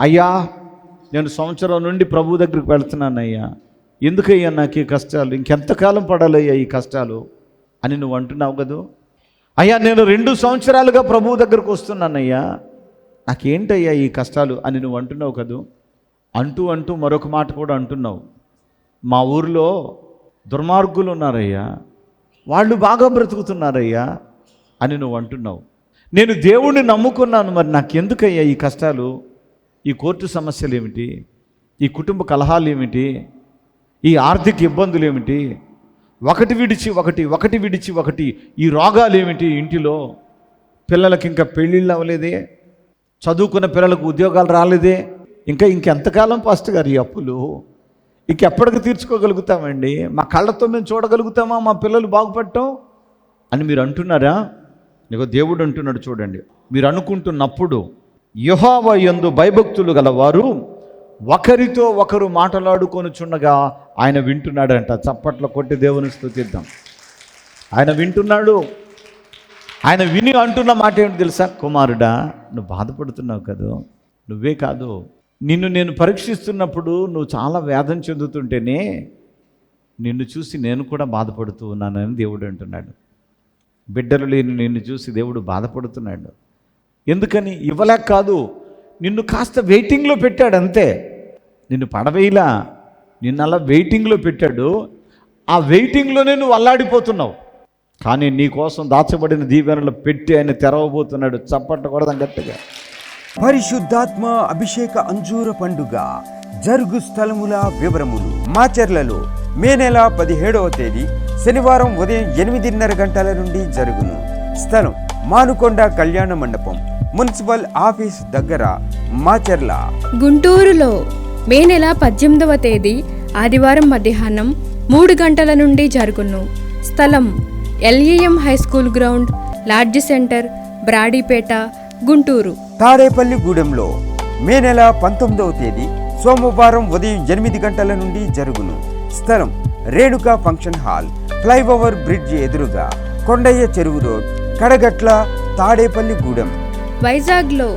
అయ్యా నేను సంవత్సరం నుండి ప్రభు దగ్గరికి వెళ్తున్నాను అయ్యా. ఎందుకయ్యా నాకు ఈ కష్టాలు? ఇంకెంతకాలం పడాలయ్యా ఈ కష్టాలు? అని నువ్వు అంటున్నావు కదూ? అయ్యా నేను రెండు సంవత్సరాలుగా ప్రభువు దగ్గరకు వస్తున్నానయ్యా నాకేంటయ్యా ఈ కష్టాలు? అని నువ్వు అంటున్నావు కదూ? అంటూ అంటూ మరొక మాట కూడా అంటున్నావు. మా ఊరిలో దుర్మార్గులు ఉన్నారయ్యా. వాళ్ళు బాగా బ్రతుకుతున్నారయ్యా. అని నువ్వు అంటున్నావు. నేను దేవుణ్ణి నమ్ముకున్నాను మరి నాకెందుకయ్యా ఈ కష్టాలు? ఈ కోర్టు సమస్యలు ఏమిటి? ఈ కుటుంబ కలహాలు ఏమిటి? ఈ ఆర్థిక ఇబ్బందులు ఏమిటి? ఒకటి విడిచి ఒకటి ఒకటి విడిచి ఒకటి ఈ రోగాలు ఏమిటి ఇంటిలో? పిల్లలకి ఇంకా పెళ్ళిళ్ళు అవ్వలేదే? చదువుకున్న పిల్లలకు ఉద్యోగాలు రాలేదే? ఇంకా ఇంకెంతకాలం పాస్ట్ గారు ఈ అప్పులు? ఇంకెప్పటికి తీర్చుకోగలుగుతామండి? మా కళ్ళతో మేము చూడగలుగుతామా? మా పిల్లలు బాగుపడటం? అని మీరు అంటున్నారా? నీకు దేవుడు అంటున్నాడు చూడండి. మీరు అనుకుంటున్నప్పుడు యహోవ యందు భయభక్తులు గలవారు. ఒకరితో ఒకరు మాట్లాడుకొనుచుండగా ఆయన వింటున్నాడంట. చప్పట్లో కొట్టి దేవుని స్థుతిద్దాం ఆయన వింటున్నాడు. ఆయన విని అంటున్న మాట ఏమిటి తెలుసా? కుమారుడా నువ్వు బాధపడుతున్నావు కదా? నువ్వే కాదు. నిన్ను నేను పరీక్షిస్తున్నప్పుడు నువ్వు చాలా వేదన చెందుతుంటేనే నిన్ను చూసి నేను కూడా బాధపడుతూ ఉన్నానని దేవుడు అంటున్నాడు. బిడ్డలు లేని నిన్ను చూసి దేవుడు బాధపడుతున్నాడు. ఎందుకని? ఇవ్వలేక కాదు. నిన్ను కాస్త వెయిటింగ్లో పెట్టాడు అంతే. నిన్ను పడవేయలా. నిన్ను అలా వెయిటింగ్లో పెట్టాడు. ఆ వెయిటింగ్లోనే నువ్వు అల్లాడిపోతున్నావు. కానీ నీ కోసం దాచబడిన దీవెనలు పెట్టి ఆయన తెరవబోతున్నాడు. చప్పట్టకూడదని గట్టిగా. పరిశుద్ధాత్మ అభిషేక అంజూర పండుగ జరుగు స్థలముల వివరములు. మాచర్లలో మే నెల పదిహేడవ తేదీ శనివారం ఉదయం ఎనిమిదిన్నర గంటల నుండి జరుగును. స్థలం మానుకొండ కళ్యాణ మండపం. మున్సిపల్ ఆఫీస్ దగ్గర మాచర్ల. గుంటూరులో మే నెల పద్దెనిమిదవ తేదీ ఆదివారం మధ్యాహ్నం మూడు గంటల నుండి జరుగును. స్థలం LEM high school ground lodge centre Brodipet Guntur. Tadepalli గూడెంలో మే నెల పంతొమ్మిదవ తేదీ సోమవారం ఉదయం ఎనిమిది గంటల నుండి జరుగును. స్థలం Renuka function hall flyover bridge ఎదురుగా కొండయ్య చెరువు రోడ్ కడగట్ల తాడేపల్లి గూడెం వైజాగ్లో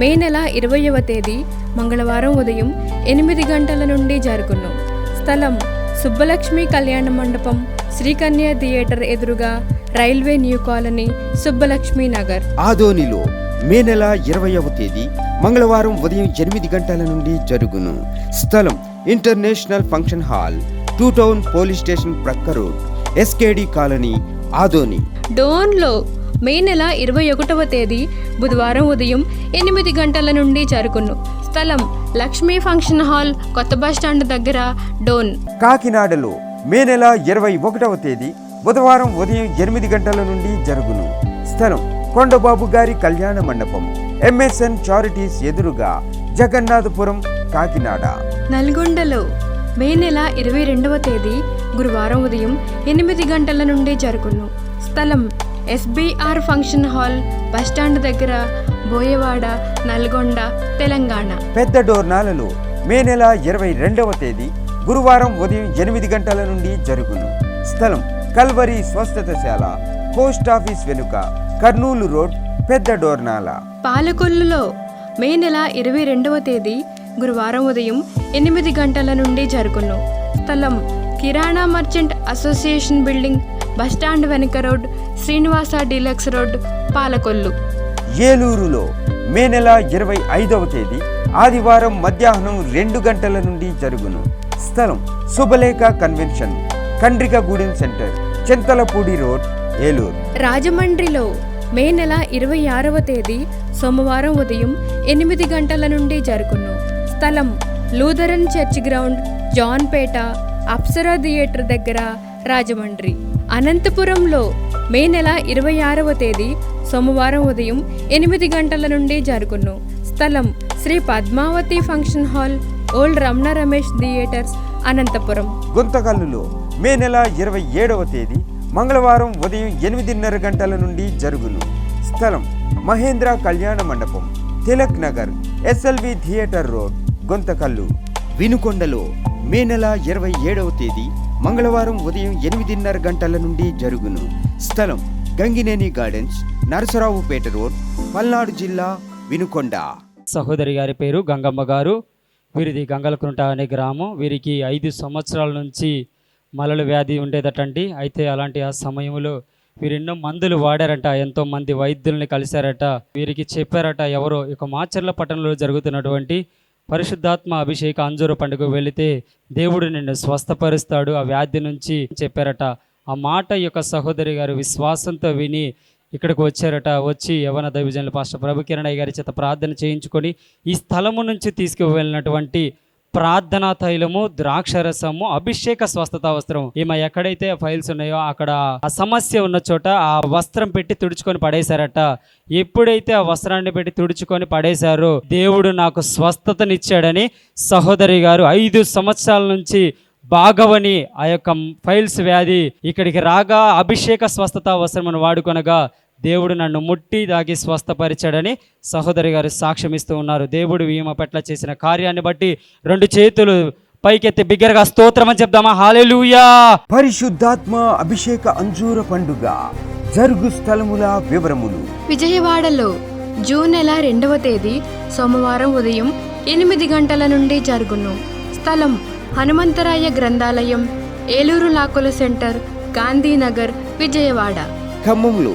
మే నెల ఇరవయవ తేదీ మంగళవారం ఉదయం ఎనిమిది గంటల నుండి జరుగును. స్థలం సుబ్బలక్ష్మి కళ్యాణ మండపం శ్రీకన్య థియేటర్ ఎదురుగా railway new colony Subbalakshmi Nagar. ఆదోనిలో మే నెల ఇరవైవ తేదీ మంగళవారం ఉదయం ఎనిమిది గంటల నుండి జరుగును. స్థలం international function hall two town police station ప్రక్క రోడ్ ఎస్కేడి కాలనీ ఆదోని. డోన్లో మే నెల ఇరవై ఒకటవ తేదీ బుధవారం ఉదయం ఎనిమిది గంటల నుండి జరుగును. స్థలం లక్ష్మీ ఫంక్షన్ హాల్ కొత్త బస్టాండ్ దగ్గర డోన్. కాకినాడలో మే నెల ఇరవై ఒకటవ తేదీ బుధవారం ఉదయం ఎనిమిది గంటల నుండి జరుగును. స్థలం కొండబాబు గారి కళ్యాణ మండపం ఎంఎస్ఎన్ చారిటీస్ ఎదురుగా జగన్నాథపురం కాకినాడ. నల్గొండలో మే నెల ఇరవై రెండవ తేదీ గురువారం ఉదయం ఎనిమిది గంటల నుండి జరుగును. స్థలం ఎస్బీఆర్ ఫంక్షన్ హాల్ బస్టాండ్ దగ్గర బోయవాడ నల్గొండ తెలంగాణ. పెద్ద డోర్నాలలో మే నెల ఇరవై రెండవ తేదీ గురువారం ఉదయం ఎనిమిది గంటల నుండి జరుగును. స్థలం కల్వరి స్వస్థతశాల పోస్ట్ ఆఫీస్ వెనుక కర్నూలు రోడ్ పెద్ద డోర్నాల. పాలకొల్లులో మే నెల ఇరవై రెండవ తేదీ గురువారం ఉదయం ఎనిమిది గంటల నుండి జరుగును. స్థలం Kirana merchant association building bus stand వెనుక road Srinivasa deluxe road Palakollu. ఏలూరులో మే నెల ఇరవై ఐదవ తేదీ ఆదివారం మధ్యాహ్నం రెండు గంటల నుండి జరుగును. స్థలం Subhalekha convention Kandrikagudem centre Chintalapudi road Eluru. రాజమండ్రిలో మే నెల ఇరవై ఆరవ తేదీ సోమవారం ఉదయం ఎనిమిది గంటల నుండి జరుగును. స్థలం Lutheran church ground Johnpet Apsara theatre దగ్గర రాజమండ్రి. అనంతపురంలో మే నెల ఇరవై ఆరవ తేదీ సోమవారం ఉదయం ఎనిమిది గంటల నుండి జరుగును. స్థలం Sri Padmavathi function hall old Ramana Ramesh theatres Anantapur. గుంతకల్లులో May నెల ఇరవై ఏడవ తేదీ మంగళవారం ఉదయం ఎనిమిదిన్నర గంటల నుండి జరుగును. స్థలం Mahendra Kalyana Mandapam Tilak Nagar SLV theatre road Guntakal. వినుకొండలో May నెల ఇరవై ఏడవ తేదీ మంగళవారం ఉదయం ఎనిమిదిన్నర గంటల నుండి జరుగును. స్థలం గంగినేని గార్డెన్స్ నరసరావుపేట రోడ్ పల్నాడు జిల్లా వినుకొండ. సహోదరి గారి పేరు గంగమ్మ గారు. వీరిది గంగలకుంట అనే గ్రామం. వీరికి ఐదు సంవత్సరాల నుంచి మలల వ్యాధి ఉండేదటండి. అయితే అలాంటి ఆ సమయంలో వీరు ఎన్నో మందులు వాడారట ఎంతో మంది వైద్యుల్ని కలిశారట. వీరికి చెప్పారట ఎవరో ఇక మాచర్ల పట్టణంలో జరుగుతున్నటువంటి పరిశుద్ధాత్మ అభిషేక అంజూరు పండుగ వెళితే దేవుడు నిన్ను స్వస్థపరుస్తాడు. ఆ వ్యాధి నుంచి చెప్పారట. ఆ మాట యొక్క సహోదరి గారు విశ్వాసంతో విని ఇక్కడికి వచ్చారట. వచ్చి యవన దైవజనులు పాస్టర్ ప్రభు కిరణయ్య గారి చేత ప్రార్థన చేయించుకొని ఈ స్థలము నుంచి తీసుకువెళ్ళినటువంటి ప్రార్థనా తైలము ద్రాక్షరసము అభిషేక స్వస్థత వస్త్రం ఈమె ఎక్కడైతే ఫైల్స్ ఉన్నాయో అక్కడ ఆ సమస్య ఉన్న చోట ఆ వస్త్రం పెట్టి తుడుచుకొని పడేశారట. ఎప్పుడైతే ఆ వస్త్రాన్ని పెట్టి తుడుచుకొని పడేశారో దేవుడు నాకు స్వస్థతనిచ్చాడని సహోదరి గారు ఐదు సంవత్సరాల నుంచి బాగవని ఆ యొక్క ఫైల్స్ వ్యాధి ఇక్కడికి రాగా అభిషేక స్వస్థత వస్త్రమును వాడుకొనగా దేవుడు నన్ను ముట్టి దాగి స్వస్థపరిచాడని సహోదరి గారు సాక్ష్యం ఇస్తూ ఉన్నారు. దేవుడు ఈమె పట్ల చేసిన కార్యాన్ని బట్టి రెండు చేతులు పైకెత్తి బిగ్గరగా స్తోత్రం అని చెప్దామా? హాలెలూయా పరిశుద్ధాత్మ అభిషేక అంజూర పండుగ జరుగు స్థలముల వివరములు. విజయవాడలో జూన్ నెల రెండవ తేదీ సోమవారం ఉదయం ఎనిమిది గంటల నుండి జరుగును. స్థలం హనుమంతరాయ గ్రంథాలయం ఏలూరు లాకుల సెంటర్ గాంధీనగర్ విజయవాడ. ఖమ్మంలో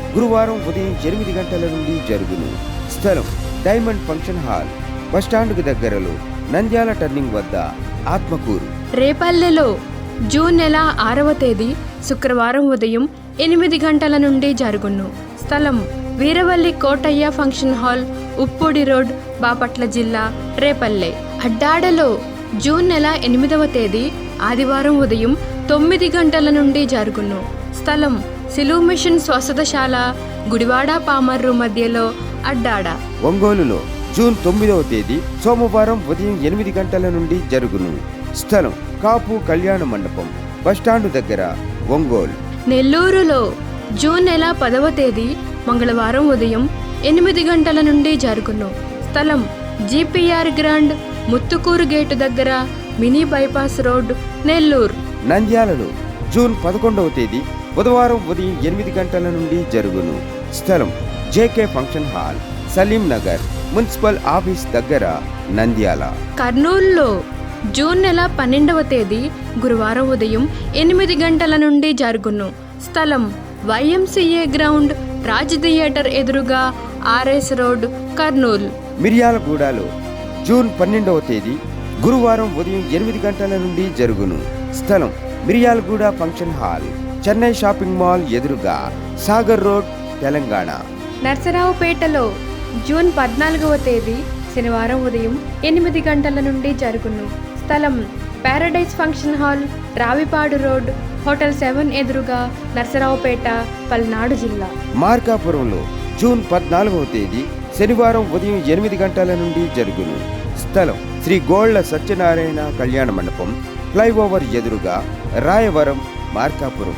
గురువారం ఉదయం ఎనిమిది గంటల నుండి జరుగును. స్థలం డైమండ్ ఫంక్షన్ హాల్ బస్టాండ్కు దగ్గరలో నంద్యాల టర్నింగ్ వద్ద ఆత్మకూరు. రేపల్లెలో జూన్ నెల ఆరవ తేదీ శుక్రవారం ఉదయం ఎనిమిది గంటల నుండి జరుగును. స్థలం Veeravalli Kotaiah function hall Uppodi road Bapatla జిల్లా రేపల్లె. అడ్డాడలో జూన్ నెల ఎనిమిదవ తేదీ ఆదివారం ఉదయం తొమ్మిది గంటల నుండి జరుగును. స్థలం సిలువు మిషన్ స్వస్థతశాల గుడివాడ పామర్రు మధ్యలో అడ్డాడ. ఒంగోలులో జూన్ తొమ్మిదవ తేదీ సోమవారం ఉదయం ఎనిమిది గంటల నుండి జరుగును. స్థలం కాపు కళ్యాణ మండపం బస్టాండు దగ్గర ఒంగోలు. నెల్లూరులో జూన్ నెల పదవ తేదీ మంగళవారం ఉదయం ఎనిమిది గంటల నుండి జరుగును. స్థలం జీపీఆర్ గ్రాండ్ ముత్తుకూరు గేటు దగ్గర మినీ బైపాస్ రోడ్ నెల్లూరు. నంద్యాలలో జూన్ పదకొండవ తేదీ బుధవారం ఉదయం ఎనిమిది గంటల నుండి జరుగును. స్థలం JK function hall Saleem Nagar municipal office దగ్గర నంద్యాల. కర్నూలులో జూన్ నెల పన్నెండవ తేదీ గురువారం ఉదయం ఎనిమిది గంటల నుండి జరుగును. స్థలం వైఎంసీఏ గ్రౌండ్ రాజ్ థియేటర్ ఎదురుగా ఆర్ఎస్ రోడ్ కర్నూలు. మిర్యాలగూడలో జూన్ పన్నెండవ తేదీ గురువారం ఉదయం ఎనిమిది గంటల నుండి జరుగును. స్థలం Miryalaguda function hall Chennai shopping mall ఎదురుగా సాగర్ రోడ్ తెలంగాణ. నర్సరావుపేటలో జూన్ పద్నాలుగవ తేదీ శనివారం ఉదయం ఎనిమిది గంటల నుండి జరుగును. స్థలం paradise function hall Ravipadu road hotel seven ఎదురుగా నర్సరావుపేట పల్నాడు జిల్లా. మార్కాపురంలో జూన్ పద్నాలుగవ తేదీ శనివారం ఉదయం ఎనిమిది గంటల నుండి జరుగును. స్థలం శ్రీ గోళ్ళ సత్యనారాయణ కళ్యాణ మండపం ఫ్లైఓవర్ ఎదురుగా రాయవరం మార్కాపురం.